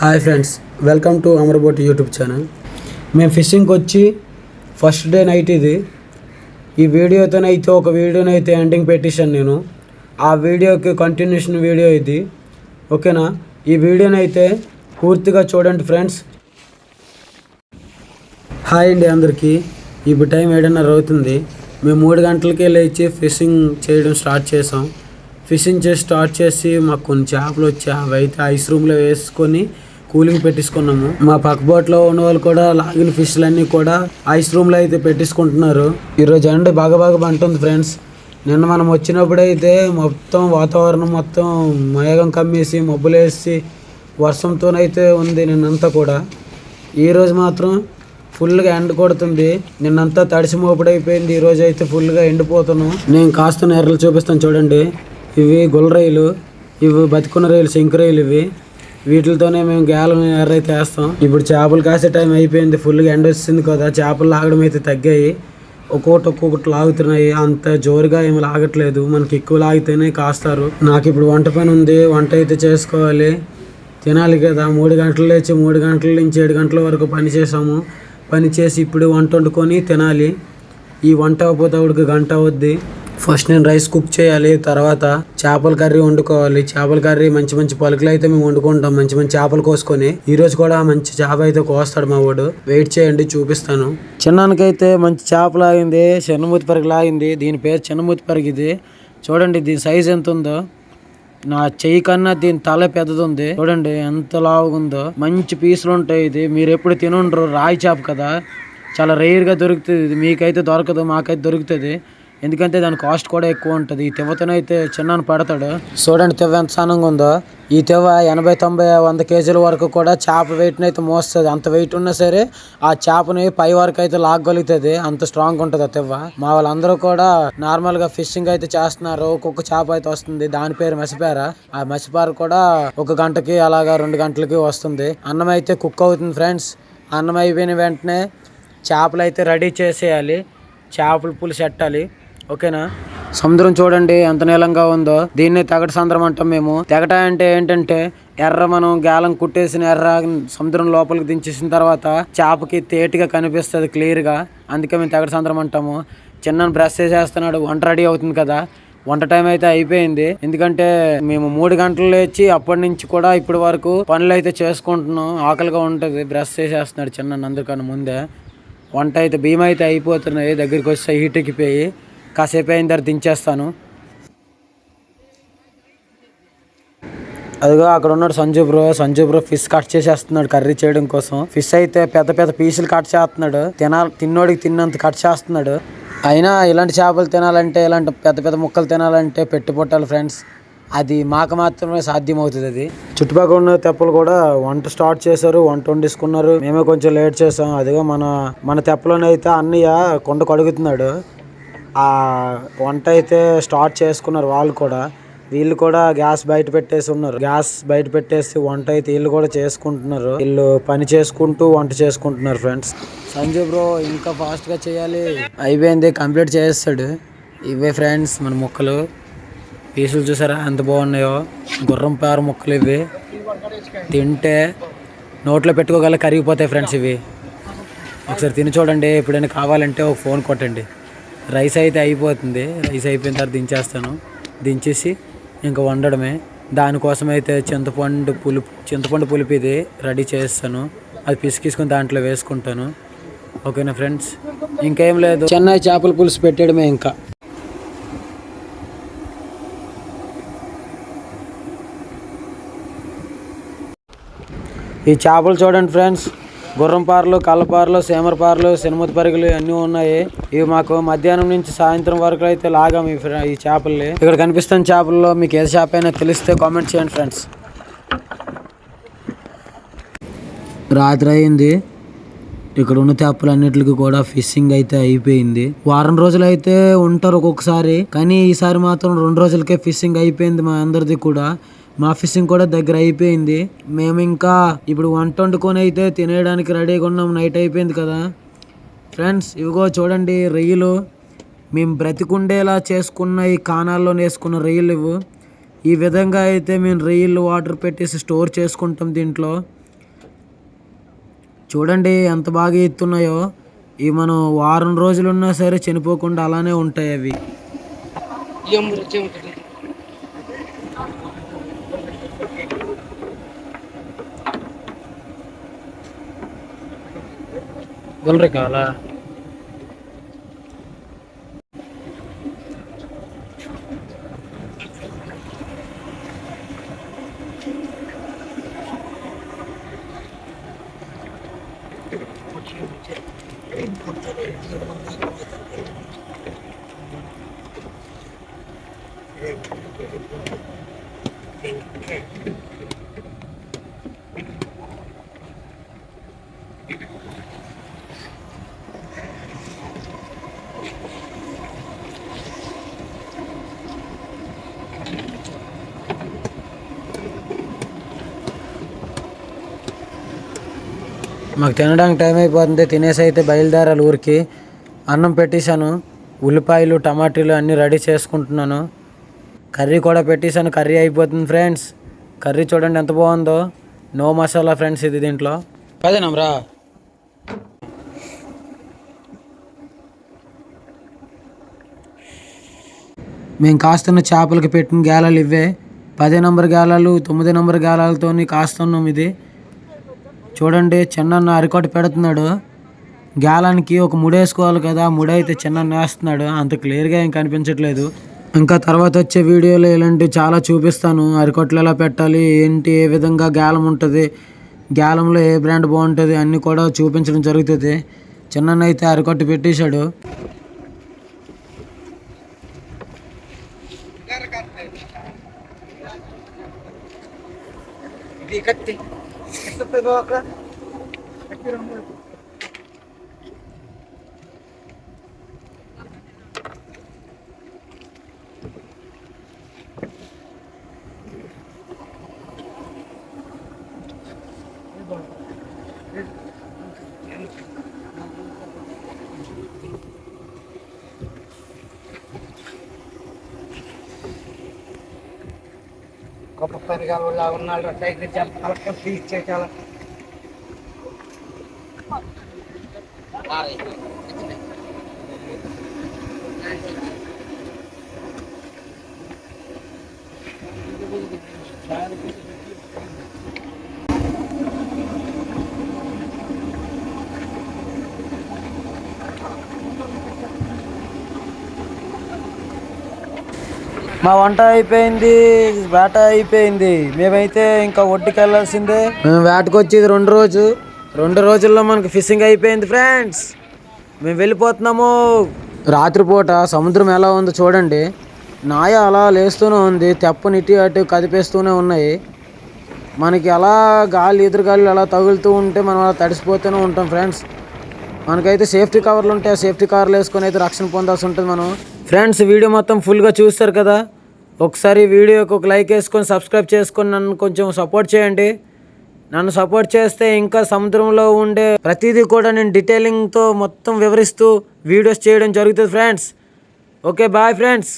Hi friends welcome to Amaraboti YouTube channel మేము ఫిషింగ్కి వచ్చి ఫస్ట్ డే నైట్ ఇది. ఈ వీడియోతోనైతే ఒక వీడియోనైతే ఎండింగ్ పెట్టేశాను నేను. ఆ వీడియోకి కంటిన్యూషన్ వీడియో ఇది. ఓకేనా? ఈ వీడియోనైతే పూర్తిగా చూడండి ఫ్రెండ్స్ హాయ్ అండి అందరికీ. ఇప్పుడు టైం ఏడున్నర అవుతుంది మేము మూడు గంటలకే లేచి ఫిషింగ్ చేయడం స్టార్ట్ చేసాం. ఫిషింగ్ చేసి స్టార్ట్ చేసి మాకు కొన్ని చేపలు వచ్చాయి అవి అయితే ఐస్ రూమ్లో వేసుకొని కూలింగ్ పెట్టించుకున్నాము. మా పక్క బోట్లో ఉన్న వాళ్ళు కూడా లాగిన ఫిష్లన్నీ కూడా ఐస్ రూమ్లో అయితే పెట్టించుకుంటున్నారు. ఈరోజు ఎండ బాగా బాగా పంటుంది ఫ్రెండ్స్. నిన్న మనం వచ్చినప్పుడైతే మొత్తం వాతావరణం మొత్తం మేఘం కమ్మేసి మబ్బులేసి వర్షంతోనైతే ఉంది నిన్నంతా కూడా. ఈరోజు మాత్రం ఫుల్గా ఎండ కొడుతుంది. నిన్నంతా తడిసి మోపుడైపోయింది. అయిపోయింది ఈరోజు అయితే ఫుల్గా ఎండిపోతాను నేను కాస్త నెర్రలు చూపిస్తాను చూడండి. ఇవి గుల్లరొయ్యలు ఇవి బతికున్న రొయ్యలు శంకు రొయ్యలు ఇవి. వీటితోనే మేము గేలం ఎర్ర అయితే వేస్తాం. ఇప్పుడు చేపలు కాసే టైం అయిపోయింది. ఫుల్గా ఎండ వచ్చింది కదా చేపలు లాగడం అయితే తగ్గాయి. ఒక్కొక్కటి ఒక్కొక్కటి లాగుతున్నాయి. అంత జోరుగా ఏమి లాగట్లేదు. మనకి ఎక్కువ లాగితేనే కాస్తారు. నాకు ఇప్పుడు వంట పని ఉంది. వంట అయితే చేసుకోవాలి. తినాలి కదా. మూడు గంటలు లేచి మూడు గంటల నుంచి ఏడు గంటల వరకు పని చేసాము పని చేసి ఇప్పుడు వంట వండుకొని తినాలి. ఈ వంట అవ్వకపోతే ఆవిడకి గంట అవుద్ది. ఫస్ట్ నేను రైస్ కుక్ చేయాలి తర్వాత చేపల కర్రీ వండుకోవాలి. చేపల కర్రీ మంచి మంచి పలుకులు అయితే మేము వండుకుంటాం. మంచి మంచి చేపలు కోసుకొని ఈ రోజు కూడా మంచి చేప అయితే కోస్తాడు మా వాడు. వెయిట్ చేయండి చూపిస్తాను. చిన్నానికైతే మంచి చేప లాగింది చిన్నమూతి పరుగు లాగింది. దీని పేరు చిన్నమూతి పరుగు ఇది చూడండి దీని సైజ్ ఎంత ఉందో నా చెయ్యి కన్నా దీని తల పెద్దదుంది. చూడండి ఎంత లావుగా ఉందో మంచి పీసులు ఉంటాయి ఇది. మీరు ఎప్పుడు తినుండ్రు రాయి చేప కదా. చాలా రేర్గా దొరుకుతుంది ఇది. మీకైతే దొరకదు మాకైతే దొరుకుతుంది. ఎందుకంటే దాని కాస్ట్ కూడా ఎక్కువ ఉంటుంది. ఈ తెవ్వతోనైతే చిన్నాను పడతాడు. చూడండి తివ్వ ఎంత సానంగా ఉందో. ఈ తివ్వ ఎనభై తొంభై వంద కేజీల వరకు కూడా చేప వెయిట్ని అయితే మోస్తుంది. అంత వెయిట్ ఉన్నా సరే ఆ చేపని పై వరకు అయితే లాగగలుగుతుంది. అంత స్ట్రాంగ్ ఉంటుంది ఆ తెవ్వ. మా వాళ్ళందరూ కూడా నార్మల్గా ఫిషింగ్ అయితే చేస్తున్నారు. ఒక్కొక్క చేప అయితే వస్తుంది. దాని పేరు మసిపార. ఆ మసిపార కూడా ఒక గంటకి అలాగా రెండు గంటలకి వస్తుంది. అన్నం అయితే కుక్ అవుతుంది ఫ్రెండ్స్ అన్నం అయిపోయిన వెంటనే చేపలు అయితే రెడీ చేసేయాలి. చేపల పులుసు పెట్టాలి ఓకేనా? సముద్రం చూడండి ఎంత నీలంగా ఉందో. దీన్ని తెగట సంద్రం అంటాం మేము. తెగట అంటే ఏంటంటే ఎర్ర మనం గాలం కుట్టేసిన ఎర్ర సముద్రం లోపలికి దించేసిన తర్వాత చేపకి తేటిగా కనిపిస్తుంది క్లియర్గా. అందుకే మేము తెగట సంద్రం అంటాము. చిన్న బ్రష్ చేసేస్తున్నాడు వంట రెడీ అవుతుంది కదా. వంట టైం అయితే అయిపోయింది. ఎందుకంటే మేము మూడు గంటలు లేచి అప్పటి నుంచి కూడా ఇప్పటి వరకు పనులు అయితే చేసుకుంటున్నాం. ఆకలిగా ఉంటుంది బ్రష్ చేసేస్తున్నాడు చిన్న అందరికన్నా ముందే. వంట అయితే భీమ అయితే అయిపోతున్నాయి దగ్గరికి వస్తే హీట్ ఎక్కిపోయి. కాసేపు అయిన తర్వాత దించేస్తాను. అదిగో అక్కడ ఉన్నాడు Sanju bro. Sanju bro fish cut చేసేస్తున్నాడు కర్రీ చేయడం కోసం. ఫిష్ అయితే పెద్ద పెద్ద పీసులు కట్ చేస్తున్నాడు. తినాలి తిన్నోడికి తిన్నంత కట్ చేస్తున్నాడు. అయినా ఇలాంటి చేపలు తినాలంటే ఇలాంటి పెద్ద పెద్ద ముక్కలు తినాలంటే పెట్టుబట్టాలి ఫ్రెండ్స్ అది మాకు మాత్రమే సాధ్యం అవుతుంది అది. చుట్టుపక్కల ఉన్న తెప్పలు కూడా వంట స్టార్ట్ చేశారు వంట వండేసుకున్నారు. మేమే కొంచెం లేట్ చేసాం అదిగో మన మన తెప్పలోనైతే అన్నయ్య కొండ కడుగుతున్నాడు. వంట అయితే స్టార్ట్ చేసుకున్నారు వాళ్ళు కూడా. వీళ్ళు కూడా గ్యాస్ బయట పెట్టేసి ఉన్నారు. గ్యాస్ బయట పెట్టేసి వంట అయితే వీళ్ళు కూడా చేసుకుంటున్నారు. వీళ్ళు పని చేసుకుంటూ వంట చేసుకుంటున్నారు ఫ్రెండ్స్. సంజయ్ బ్రో ఇంకా ఫాస్ట్గా చేయాలి. అయిపోయింది కంప్లీట్ చేస్తాడు. ఇవే ఫ్రెండ్స్ మన మొక్కలు. పీసులు చూసారా? ఎంత బాగున్నాయో. గుర్రం పార ముక్కలు ఇవి. తింటే నోట్లో పెట్టుకోగల కరిగిపోతాయి ఫ్రెండ్స్ ఇవి. ఒకసారి తిని చూడండి. ఎప్పుడైనా కావాలంటే ఒక ఫోన్ కొట్టండి. రైస్ అయితే అయిపోతుంది. రైస్ అయిపోయిన తర్వాత దించేస్తాను. దించేసి ఇంకా వండడమే. దానికోసం అయితే చింతపండు పులుపు చింతపండు పులుపు ఇది రెడీ చేస్తాను. అది పిసికిసుకొని దాంట్లో వేసుకుంటాను. ఓకేనా ఫ్రెండ్స్? ఇంకేం లేదు. చెన్నై చేపల పులుసు పెట్టడమే ఇంకా. ఈ చేపలు చూడండి ఫ్రెండ్స్. గుర్రంపారలు కళ్ళపారలు సేమరపారలు సినిమతి పరుగులు అన్నీ ఉన్నాయి. ఇవి మాకు మధ్యాహ్నం నుంచి సాయంత్రం వరకు అయితే లాగాం ఈ ఈ చేపల్ని. ఇక్కడ కనిపిస్తున్న చేపల్లో మీకు ఏ చేప అయినా తెలిస్తే కామెంట్ చేయండి ఫ్రెండ్స్. రాత్రి అయింది. ఇక్కడ ఉన్న చేపలన్నిటికి కూడా ఫిషింగ్ అయితే అయిపోయింది. వారం రోజులు అయితే ఉంటారు ఒక్కొక్కసారి. కానీ ఈసారి మాత్రం రెండు రోజులకే ఫిషింగ్ అయిపోయింది మా అందరిది కూడా. మా ఫిషింగ్ కూడా దగ్గర అయిపోయింది. మేము ఇంకా ఇప్పుడు వంట వండుకొని అయితే తినేయడానికి రెడీగా ఉన్నాం. నైట్ అయిపోయింది కదా. ఫ్రెండ్స్ ఇవిగో చూడండి రొయ్యలు మేము బ్రతికుండేలా చేసుకున్న ఈ కాణాల్లో వేసుకున్న రొయ్యలు ఇవ్వు. ఈ విధంగా అయితే మేము రొయ్యలు వాటర్ పెట్టేసి స్టోర్ చేసుకుంటాం దీంట్లో. చూడండి ఎంత బాగా ఎత్తున్నాయో. ఇవి మనం వారం రోజులు ఉన్నా సరే చనిపోకుండా అలానే ఉంటాయి అవి. Gol regala. Thank you. మాకు తినడానికి టైం అయిపోతుంది. తినేసి అయితే బయలుదేరాలి ఊరికి. అన్నం పెట్టేశాను. ఉల్లిపాయలు టమాటీలు అన్నీ రెడీ చేసుకుంటున్నాను. కర్రీ కూడా పెట్టేశాను కర్రీ అయిపోతుంది ఫ్రెండ్స్. కర్రీ చూడండి ఎంత బాగుందో. నో మసాలా ఫ్రెండ్స్ ఇది దీంట్లో. పదేనమ్రా మేము కాస్తున్న చేపలకి పెట్టిన గేలాలు ఇవే పది నంబర్ గేలాలు తొమ్మిది నంబర్ గేలాలతో కాస్తున్నాం ఇది. చూడండి చిన్న అరికొట్ట పెడుతున్నాడు. గాలానికి ఒక ముడేసుకోవాలి కదా ముడైతే చిన్న వేస్తున్నాడు. అంత క్లియర్గా ఏం కనిపించట్లేదు. ఇంకా తర్వాత వచ్చే వీడియోలో ఇలాంటివి చాలా చూపిస్తాను. అరికొట్లు ఎలా పెట్టాలి. ఏంటి? ఏ విధంగా గ్యాలం ఉంటుంది? గ్యాలంలో ఏ బ్రాండ్ బాగుంటుంది? అన్నీ కూడా చూపించడం జరుగుతుంది. చిన్న అయితే అరికొట్టు పెట్టేశాడు. గొప్ప పరిగాలు ఉన్నాడు సైకిల్ చెప్పాలి you. మా వంట అయిపోయింది వేట అయిపోయింది. మేమైతే ఇంకా ఒడ్డుకి వెళ్ళాల్సిందే మేము వేటకు వచ్చేది రెండు రోజు. రెండు రోజుల్లో మనకు ఫిషింగ్ అయిపోయింది ఫ్రెండ్స్ మేము వెళ్ళిపోతున్నాము. రాత్రిపూట సముద్రం ఎలా ఉందో చూడండి. నాయ అలా లేస్తూనే ఉంది తెప్పని ఇటు అటు కదిపేస్తూనే ఉన్నాయి. మనకి అలా గాలి ఎదురుగాలి అలా తగులుతూ ఉంటే మనం అలా తడిసిపోతూనే ఉంటాం ఫ్రెండ్స్ మనకైతే సేఫ్టీ కవర్లు ఉంటాయి. ఆ సేఫ్టీ కవర్లు వేసుకొని అయితే రక్షణ పొందాల్సి ఉంటుంది మనం. ఫ్రెండ్స్ వీడియో మొత్తం ఫుల్గా చూస్తారు కదా. ఒకసారి వీడియోకి ఒక లైక్ వేసుకొని సబ్స్క్రైబ్ చేసుకొని నన్ను కొంచెం సపోర్ట్ చేయండి. నన్ను సపోర్ట్ చేస్తే ఇంకా సముద్రంలో ఉండే ప్రతిదీ కూడా నేను డీటెయిలింగ్తో మొత్తం వివరిస్తూ వీడియోస్ చేయడం జరుగుతుంది ఫ్రెండ్స్. Okay bye friends